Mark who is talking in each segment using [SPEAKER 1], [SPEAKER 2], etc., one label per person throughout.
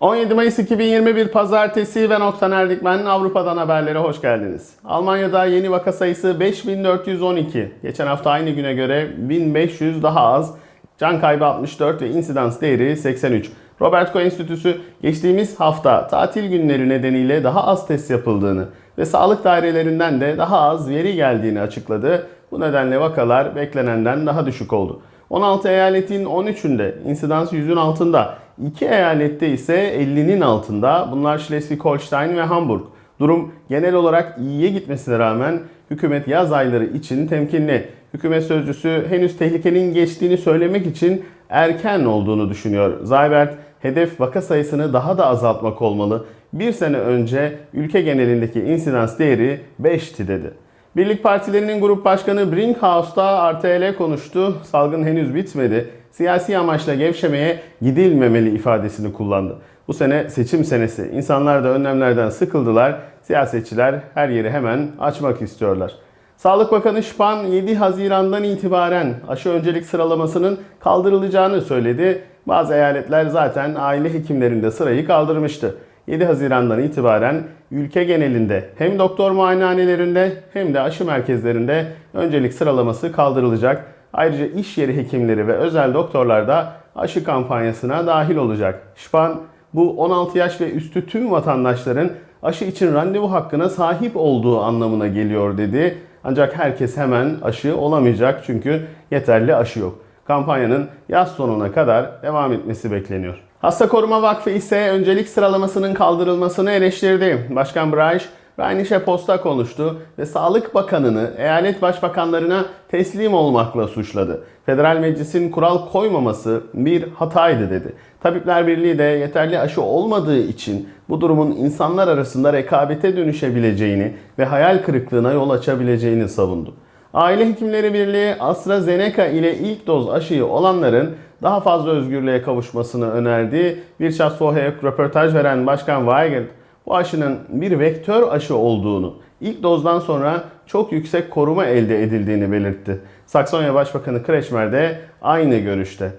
[SPEAKER 1] 17 Mayıs 2021 Pazartesi ve Nokta Erdikmen Avrupa'dan haberlere hoş geldiniz. Almanya'da yeni vaka sayısı 5412. Geçen hafta aynı güne göre 1500 daha az. Can kaybı 64 ve insidans değeri 83. Robert Koch Enstitüsü geçtiğimiz hafta tatil günleri nedeniyle daha az test yapıldığını ve sağlık dairelerinden de daha az veri geldiğini açıkladı. Bu nedenle vakalar beklenenden daha düşük oldu. 16 eyaletin 13'ünde insidans 100'ün altında, 2 eyalette ise 50'nin altında. Bunlar Schleswig-Holstein ve Hamburg. Durum genel olarak iyiye gitmesine rağmen hükümet yaz ayları için temkinli. Hükümet sözcüsü henüz tehlikenin geçtiğini söylemek için erken olduğunu düşünüyor. Zaybert hedef vaka sayısını daha da azaltmak olmalı. Bir sene önce ülke genelindeki insidans değeri 5'ti dedi. Birlik Partilerinin Grup Başkanı Brinkhouse'da RTL konuştu. Salgın henüz bitmedi. Siyasi amaçla gevşemeye gidilmemeli ifadesini kullandı. Bu sene seçim senesi. İnsanlar da önlemlerden sıkıldılar. Siyasetçiler her yeri hemen açmak istiyorlar. Sağlık Bakanı Spahn 7 Haziran'dan itibaren aşı öncelik sıralamasının kaldırılacağını söyledi. Bazı eyaletler zaten aile hekimlerinde sırayı kaldırmıştı. 7 Haziran'dan itibaren ülke genelinde hem doktor muayenehanelerinde hem de aşı merkezlerinde öncelik sıralaması kaldırılacak. Ayrıca iş yeri hekimleri ve özel doktorlar da aşı kampanyasına dahil olacak. Spahn bu 16 yaş ve üstü tüm vatandaşların aşı için randevu hakkına sahip olduğu anlamına geliyor dedi. Ancak herkes hemen aşı olamayacak çünkü yeterli aşı yok. Kampanyanın yaz sonuna kadar devam etmesi bekleniyor. Hasta Koruma Vakfı ise öncelik sıralamasının kaldırılmasını eleştirdi. Başkan Braiş, Rheinische Post'a konuştu ve Sağlık Bakanı'nı eyalet başbakanlarına teslim olmakla suçladı. Federal Meclis'in kural koymaması bir hataydı dedi. Tabipler Birliği de yeterli aşı olmadığı için bu durumun insanlar arasında rekabete dönüşebileceğini ve hayal kırıklığına yol açabileceğini savundu. Aile Hekimleri Birliği AstraZeneca ile ilk doz aşıyı olanların daha fazla özgürlüğe kavuşmasını önerdi. Bir Foha'ya röportaj veren Başkan Weigel bu aşının bir vektör aşı olduğunu, ilk dozdan sonra çok yüksek koruma elde edildiğini belirtti. Saksonya Başbakanı Kretschmer de aynı görüşte.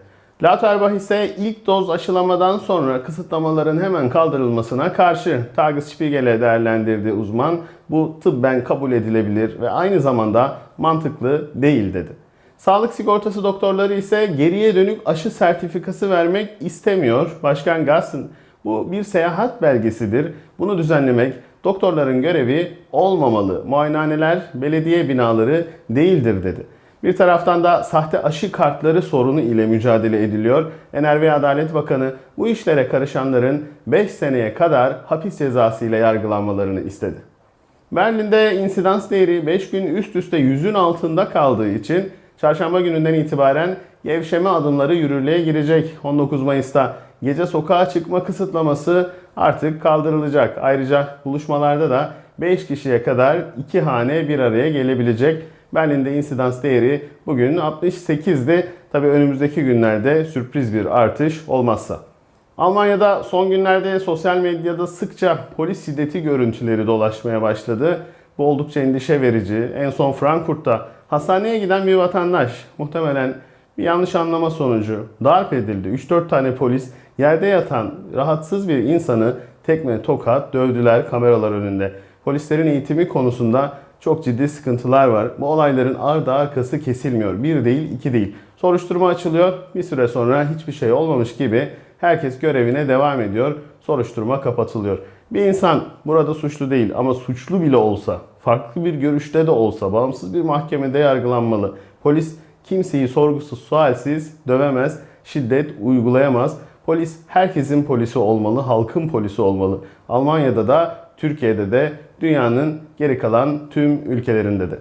[SPEAKER 1] Lauterbach ise ilk doz aşılamadan sonra kısıtlamaların hemen kaldırılmasına karşı Tagesspiegel'e değerlendirdi uzman. Bu tıbben kabul edilebilir ve aynı zamanda mantıklı değil dedi. Sağlık sigortası doktorları ise geriye dönük aşı sertifikası vermek istemiyor. Başkan Gassen bu bir seyahat belgesidir. Bunu düzenlemek doktorların görevi olmamalı. Muayenehaneler belediye binaları değildir dedi. Bir taraftan da sahte aşı kartları sorunu ile mücadele ediliyor. Ener ve Adalet Bakanı bu işlere karışanların 5 seneye kadar hapis cezası ile yargılanmalarını istedi. Berlin'de insidans değeri 5 gün üst üste 100'ün altında kaldığı için çarşamba gününden itibaren gevşeme adımları yürürlüğe girecek. 19 Mayıs'ta gece sokağa çıkma kısıtlaması artık kaldırılacak. Ayrıca buluşmalarda da 5 kişiye kadar 2 hane bir araya gelebilecek. Berlin'de insidans değeri bugün 68'di. Tabii önümüzdeki günlerde sürpriz bir artış olmazsa. Almanya'da son günlerde sosyal medyada sıkça polis şiddeti görüntüleri dolaşmaya başladı. Bu oldukça endişe verici. En son Frankfurt'ta hastaneye giden bir vatandaş muhtemelen bir yanlış anlama sonucu darp edildi. 3-4 tane polis yerde yatan rahatsız bir insanı tekme tokat dövdüler kameralar önünde. Polislerin eğitimi konusunda çok ciddi sıkıntılar var. Bu olayların ardı arkası kesilmiyor. Bir değil, iki değil. Soruşturma açılıyor. Bir süre sonra hiçbir şey olmamış gibi herkes görevine devam ediyor. Soruşturma kapatılıyor. Bir insan burada suçlu değil ama suçlu bile olsa, farklı bir görüşte de olsa, bağımsız bir mahkemede yargılanmalı. Polis kimseyi sorgusuz, sualsiz dövemez, şiddet uygulayamaz. Polis herkesin polisi olmalı, halkın polisi olmalı. Almanya'da da, Türkiye'de de, dünyanın geri kalan tüm ülkelerinde de.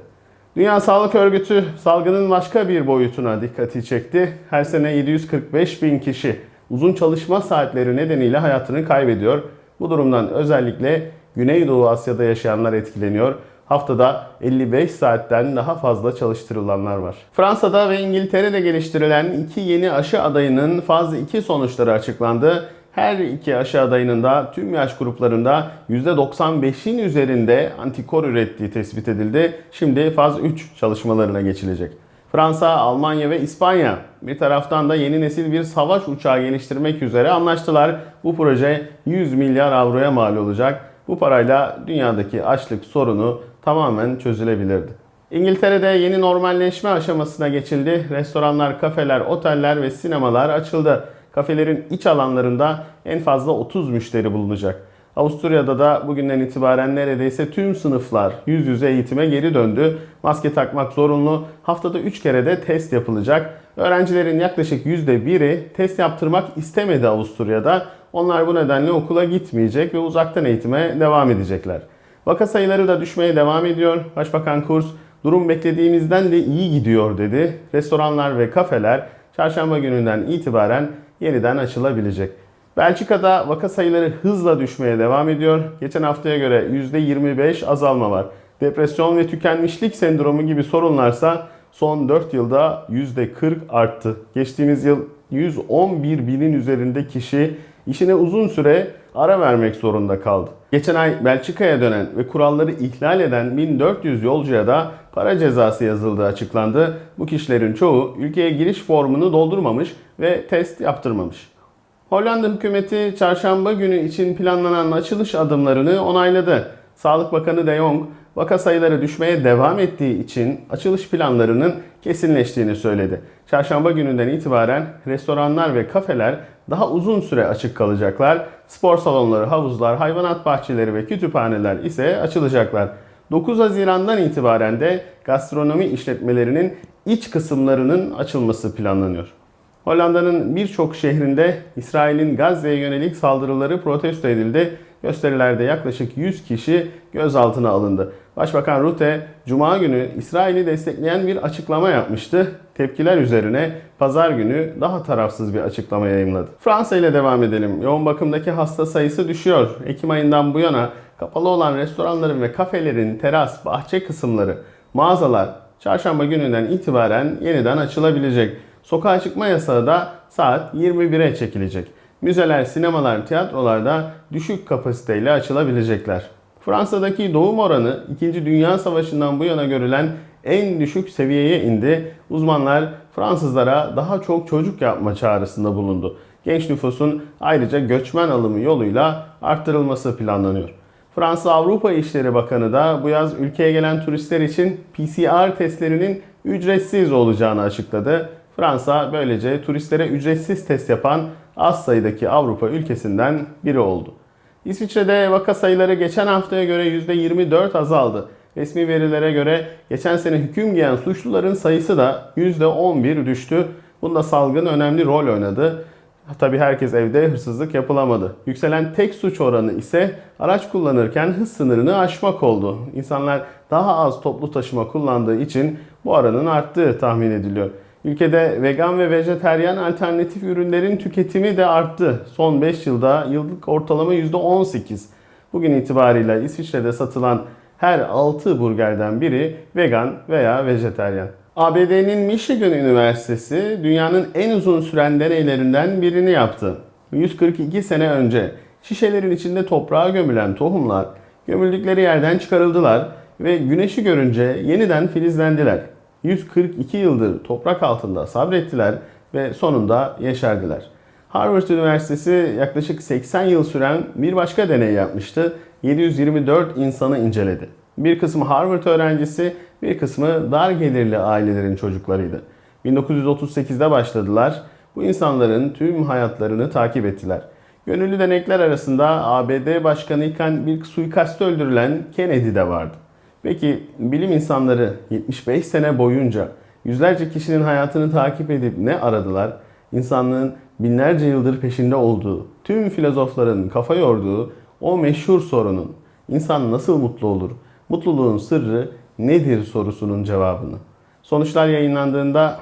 [SPEAKER 1] Dünya Sağlık Örgütü salgının başka bir boyutuna dikkati çekti. Her sene 745 bin kişi uzun çalışma saatleri nedeniyle hayatını kaybediyor. Bu durumdan özellikle Güneydoğu Asya'da yaşayanlar etkileniyor. Haftada 55 saatten daha fazla çalıştırılanlar var. Fransa'da ve İngiltere'de geliştirilen iki yeni aşı adayının faz 2 sonuçları açıklandı. Her iki aşı adayının da tüm yaş gruplarında %95'in üzerinde antikor ürettiği tespit edildi. Şimdi faz 3 çalışmalarına geçilecek. Fransa, Almanya ve İspanya bir taraftan da yeni nesil bir savaş uçağı geliştirmek üzere anlaştılar. Bu proje 100 milyar avroya mal olacak. Bu parayla dünyadaki açlık sorunu tamamen çözülebilirdi. İngiltere'de yeni normalleşme aşamasına geçildi. Restoranlar, kafeler, oteller ve sinemalar açıldı. Kafelerin iç alanlarında en fazla 30 müşteri bulunacak. Avusturya'da da bugünden itibaren neredeyse tüm sınıflar yüz yüze eğitime geri döndü. Maske takmak zorunlu. Haftada 3 kere de test yapılacak. Öğrencilerin yaklaşık %1'i test yaptırmak istemedi Avusturya'da. Onlar bu nedenle okula gitmeyecek ve uzaktan eğitime devam edecekler. Vaka sayıları da düşmeye devam ediyor. Başbakan Kurz durum beklediğimizden de iyi gidiyor dedi. Restoranlar ve kafeler çarşamba gününden itibaren yeniden açılabilecek. Belçika'da vaka sayıları hızla düşmeye devam ediyor. Geçen haftaya göre %25 azalma var. Depresyon ve tükenmişlik sendromu gibi sorunlarsa son 4 yılda %40 arttı. Geçtiğimiz yıl 111 binin üzerinde kişi işine uzun süre ara vermek zorunda kaldı. Geçen ay Belçika'ya dönen ve kuralları ihlal eden 1400 yolcuya da para cezası yazıldığı açıklandı. Bu kişilerin çoğu ülkeye giriş formunu doldurmamış ve test yaptırmamış. Hollanda hükümeti çarşamba günü için planlanan açılış adımlarını onayladı. Sağlık Bakanı De Jong, vaka sayıları düşmeye devam ettiği için açılış planlarının kesinleştiğini söyledi. Çarşamba gününden itibaren restoranlar ve kafeler daha uzun süre açık kalacaklar. Spor salonları, havuzlar, hayvanat bahçeleri ve kütüphaneler ise açılacaklar. 9 Haziran'dan itibaren de gastronomi işletmelerinin iç kısımlarının açılması planlanıyor. Hollanda'nın birçok şehrinde İsrail'in Gazze'ye yönelik saldırıları protesto edildi. Gösterilerde yaklaşık 100 kişi gözaltına alındı. Başbakan Rutte, Cuma günü İsrail'i destekleyen bir açıklama yapmıştı. Tepkiler üzerine pazar günü daha tarafsız bir açıklama yayımladı. Fransa ile devam edelim. Yoğun bakımdaki hasta sayısı düşüyor. Ekim ayından bu yana kapalı olan restoranların ve kafelerin teras, bahçe kısımları, mağazalar çarşamba gününden itibaren yeniden açılabilecek. Sokağa çıkma yasağı da saat 21'e çekilecek. Müzeler, sinemalar, tiyatrolar da düşük kapasiteyle açılabilecekler. Fransa'daki doğum oranı 2. Dünya Savaşı'ndan bu yana görülen en düşük seviyeye indi. Uzmanlar Fransızlara daha çok çocuk yapma çağrısında bulundu. Genç nüfusun ayrıca göçmen alımı yoluyla arttırılması planlanıyor. Fransa Avrupa İşleri Bakanı da bu yaz ülkeye gelen turistler için PCR testlerinin ücretsiz olacağını açıkladı. Fransa böylece turistlere ücretsiz test yapan az sayıdaki Avrupa ülkesinden biri oldu. İsviçre'de vaka sayıları geçen haftaya göre %24 azaldı. Resmi verilere göre geçen sene hüküm giyen suçluların sayısı da %11 düştü. Bunda salgın önemli rol oynadı. Tabi herkes evde hırsızlık yapılamadı. Yükselen tek suç oranı ise araç kullanırken hız sınırını aşmak oldu. İnsanlar daha az toplu taşıma kullandığı için bu oranın arttığı tahmin ediliyor. Ülkede vegan ve vejeteryan alternatif ürünlerin tüketimi de arttı. Son 5 yılda yıllık ortalama %18. Bugün itibariyle İsviçre'de satılan her 6 burgerden biri vegan veya vejeteryan. ABD'nin Michigan Üniversitesi dünyanın en uzun süren deneylerinden birini yaptı. 142 sene önce şişelerin içinde toprağa gömülen tohumlar gömüldükleri yerden çıkarıldılar ve güneşi görünce yeniden filizlendiler. 142 yıldır toprak altında sabrettiler ve sonunda yeşerdiler. Harvard Üniversitesi yaklaşık 80 yıl süren bir başka deney yapmıştı. 724 insanı inceledi. Bir kısmı Harvard öğrencisi, bir kısmı dar gelirli ailelerin çocuklarıydı. 1938'de başladılar. Bu insanların tüm hayatlarını takip ettiler. Gönüllü denekler arasında ABD Başkanı iken bir suikastı öldürülen Kennedy de vardı. Peki bilim insanları 75 sene boyunca yüzlerce kişinin hayatını takip edip ne aradılar? İnsanlığın binlerce yıldır peşinde olduğu, tüm filozofların kafa yorduğu o meşhur sorunun insan nasıl mutlu olur? Mutluluğun sırrı nedir sorusunun cevabını. Sonuçlar yayınlandığında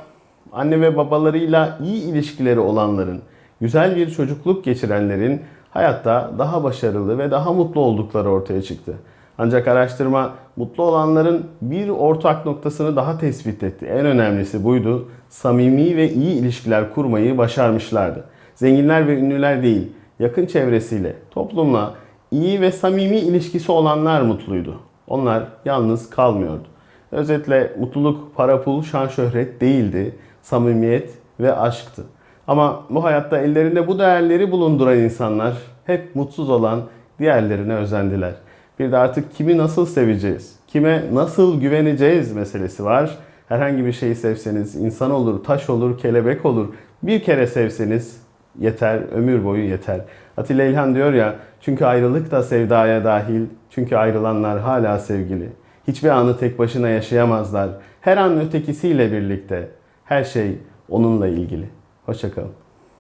[SPEAKER 1] anne ve babalarıyla iyi ilişkileri olanların, güzel bir çocukluk geçirenlerin hayatta daha başarılı ve daha mutlu oldukları ortaya çıktı. Ancak araştırma mutlu olanların bir ortak noktasını daha tespit etti. En önemlisi buydu. Samimi ve iyi ilişkiler kurmayı başarmışlardı. Zenginler ve ünlüler değil, yakın çevresiyle, toplumla iyi ve samimi ilişkisi olanlar mutluydu. Onlar yalnız kalmıyordu. Özetle mutluluk, para, pul, şan, şöhret değildi. Samimiyet ve aşktı. Ama bu hayatta ellerinde bu değerleri bulunduran insanlar hep mutsuz olan diğerlerine özendiler. Bir de artık kimi nasıl seveceğiz, kime nasıl güveneceğiz meselesi var. Herhangi bir şeyi sevseniz insan olur, taş olur, kelebek olur. Bir kere sevseniz yeter, ömür boyu yeter. Atilla İlhan diyor ya, çünkü ayrılık da sevdaya dahil, çünkü ayrılanlar hala sevgili. Hiçbir anı tek başına yaşayamazlar. Her an ötekisiyle birlikte. Her şey onunla ilgili. Hoşçakalın.